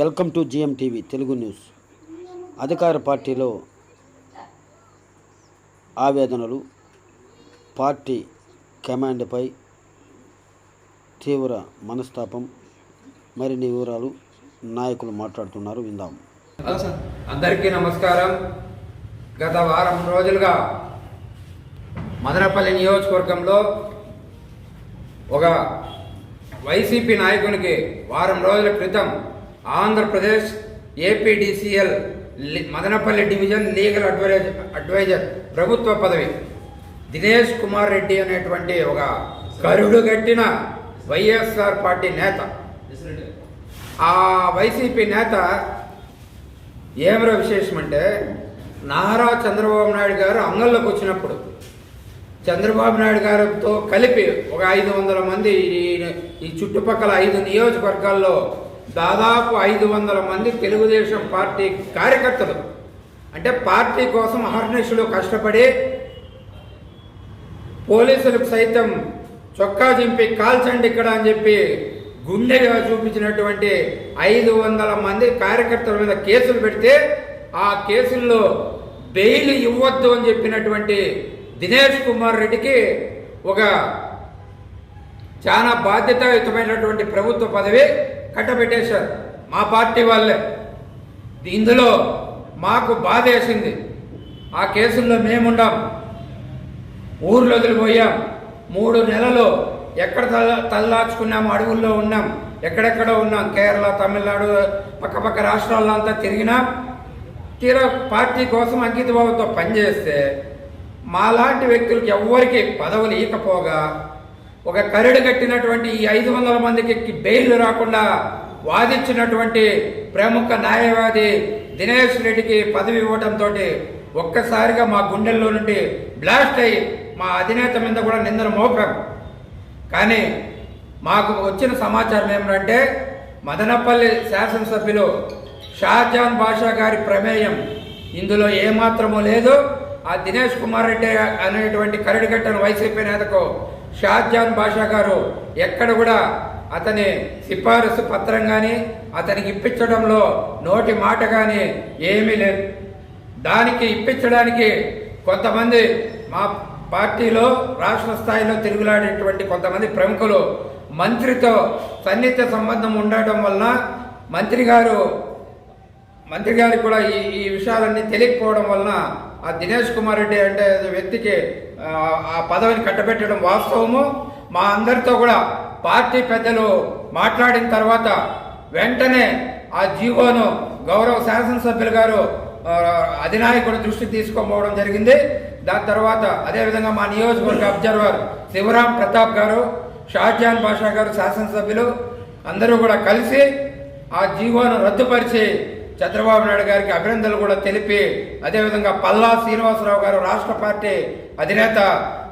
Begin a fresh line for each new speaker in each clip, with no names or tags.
Welcome to GM TV Telugu news. అధికార పార్టీలో ఆవేదనలు party కమాండ్పై తీవ్ర మనస్తాపం మరిన్ని వివరాలు నాయకులు మాట్లాడుతున్నారు విందాం.
అందరికీ నమస్కారం. గత వారం రోజులుగా మదనపల్లి నియోజకవర్గంలో ఒక వైసీపీ నాయకునికి వారం రోజుల క్రితం Andhra Pradesh APDCL Madanapalle division legal advise adviser ప్రభుత్వ పదవి. దినేష్ కుమార్ రెడ్డి అనేటువంటి ఒక కరుడు కట్టిన వైఎస్ఆర్ పార్టీ నేత. ఆ వైసీపీ నేత ఏమిరా విశేషం అంటే నారా చంద్రబాబు నాయుడు గారు అంగంలోకి వచ్చినప్పుడు చంద్రబాబు నాయుడు గారితో కలిపి ఒక ఐదు వందల మంది ఈ- ఈ చుట్టుపక్కల ఐదు నియోజకవర్గాల్లో దాదాపు ఐదు వందల మంది తెలుగుదేశం పార్టీ కార్యకర్తలు. అంటే పార్టీ కోసం అహర్నిశలు కష్టపడి పోలీసులకు సైతం చొక్కా చింపి కాల్చండి ఇక్కడ అని చెప్పి గుండెగా చూపించినటువంటి ఐదు వందల మంది కార్యకర్తల మీద కేసులు పెడితే ఆ కేసుల్లో బెయిల్ ఇవ్వద్దు అని చెప్పినటువంటి దినేష్ కుమార్ రెడ్డికి ఒక చాలా బాధ్యతాయుతమైనటువంటి ప్రభుత్వ పదవి కట్టబెట్టేశారు. మా పార్టీ వాళ్ళే. ఇందులో మాకు బాధ వేసింది. ఆ కేసుల్లో మేముండాం. ఊర్లో వదిలిపోయాం. మూడు నెలలు ఎక్కడ తల తల్లాచుకున్నాం అడవుల్లో ఉన్నాం. ఎక్కడెక్కడ ఉన్నాం. కేరళ తమిళనాడు పక్కపక్క రాష్ట్రాల్లో అంతా తిరిగినా తీరా పార్టీ కోసం అంకితభావంతో పనిచేస్తే మాలాంటి వ్యక్తులకి ఎవ్వరికి పదవులు ఇవ్వకపోగా ఒక కరడు కట్టినటువంటి ఈ ఐదు వందల మందికి బెయిల్ రాకుండా వాదించినటువంటి ప్రముఖ న్యాయవాది దినేష్ రెడ్డికి పదవి ఇవ్వడంతో ఒక్కసారిగా మా గుండెల్లో నుండి బ్లాస్ట్ అయ్యి మా అధినేత మీద కూడా నిందన మోపాం కానీ మాకు వచ్చిన సమాచారం ఏమిటంటే మదనపల్లి శాసనసభ్యులు షాజాన్ బాషా గారి ప్రమేయం ఇందులో ఏమాత్రము లేదు. ఆ దినేష్ కుమార్ రెడ్డి అనేటువంటి కరడిగట్టను వైసీపీ నేతకు షాజాన్ బాషా గారు ఎక్కడ కూడా అతని సిఫారసు పత్రం కానీ అతనికి ఇప్పించడంలో నోటి మాట కానీ ఏమీ లేదు. దానికి ఇప్పించడానికి కొంతమంది మా పార్టీలో రాష్ట్ర స్థాయిలో తిరుగులాడేటువంటి కొంతమంది ప్రముఖులు మంత్రితో సన్నిహిత సంబంధం ఉండటం వలన మంత్రి గారు మంత్రి గారికి కూడా ఈ ఈ విషయాలన్నీ తెలియకపోవడం వలన ఆ దినేష్ కుమార్ రెడ్డి అంటే వ్యక్తికి ఆ, పదవిని కట్టబెట్టడం వాస్తవము మా అందరితో కూడా పార్టీ పెద్దలు మాట్లాడిన తర్వాత వెంటనే ఆ జీవోను గౌరవ శాసనసభ్యులు గారు అధినాయకుడు అధినాయకుడి దృష్టికి తీసుకోపోవడం జరిగింది. దాని తర్వాత అదేవిధంగా మా నియోజకవర్గ అబ్జర్వర్ శివరాం ప్రతాప్ గారు షాజాన్ బాషా గారు శాసనసభ్యులు అందరూ కూడా కలిసి ఆ జీవోను రద్దుపరిచి చంద్రబాబు నాయుడు గారికి అభినందనలు కూడా తెలిపి అదేవిధంగా పల్లా శ్రీనివాసరావు గారు రాష్ట్ర పార్టీ అధినేత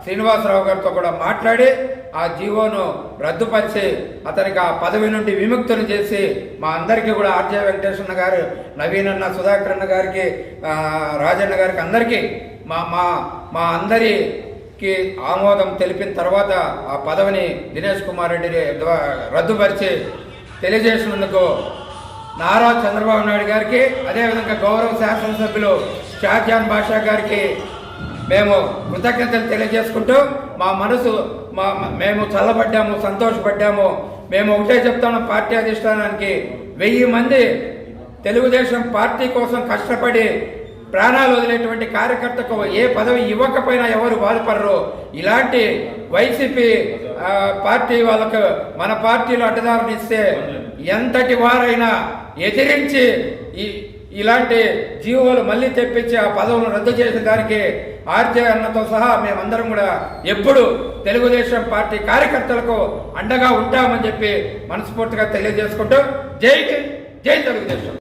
శ్రీనివాసరావు గారితో కూడా మాట్లాడి ఆ జీవోను రద్దుపరిచి అతనికి ఆ పదవి నుండి విముక్తులు చేసి మా అందరికీ కూడా ఆర్జే వెంకటేశ్వర గారు నవీన్ అన్న సుధాకర్ అన్న గారికి రాజన్న గారికి అందరికీ మా మా మా అందరికి ఆమోదం తెలిపిన తర్వాత ఆ పదవిని దినేష్ కుమార్ రెడ్డి రద్దుపరిచి తెలియజేసినందుకు నారా చంద్రబాబు నాయుడు గారికి అదేవిధంగా గౌరవ శాసనసభ్యులు షాజాన్ బాషా గారికి మేము కృతజ్ఞతలు తెలియజేసుకుంటూ మా మనసు మా మేము చల్లబడ్డాము సంతోషపడ్డాము. మేము ఒకటే చెప్తాము పార్టీ అధిష్టానానికి వెయ్యి మంది తెలుగుదేశం పార్టీ కోసం కష్టపడి ప్రాణాలు వదిలేటువంటి కార్యకర్తకు ఏ పదవి ఇవ్వకపోయినా ఎవరు బాధపడరు. ఇలాంటి వైసీపీ పార్టీ వాళ్ళకు మన పార్టీలో అడ్డదారులు ఇస్తే ఎంతటి వారైనా ఎదిరించి ఈ ఇలాంటి జీవోలు మళ్ళీ తెప్పించి ఆ పదవులను రద్దు చేసిన దానికి ఆర్జే అన్నతో సహా మేమందరం కూడా ఎప్పుడు తెలుగుదేశం పార్టీ కార్యకర్తలకు అండగా ఉంటామని చెప్పి మనస్ఫూర్తిగా తెలియజేసుకుంటూ జై జై తెలుగుదేశం.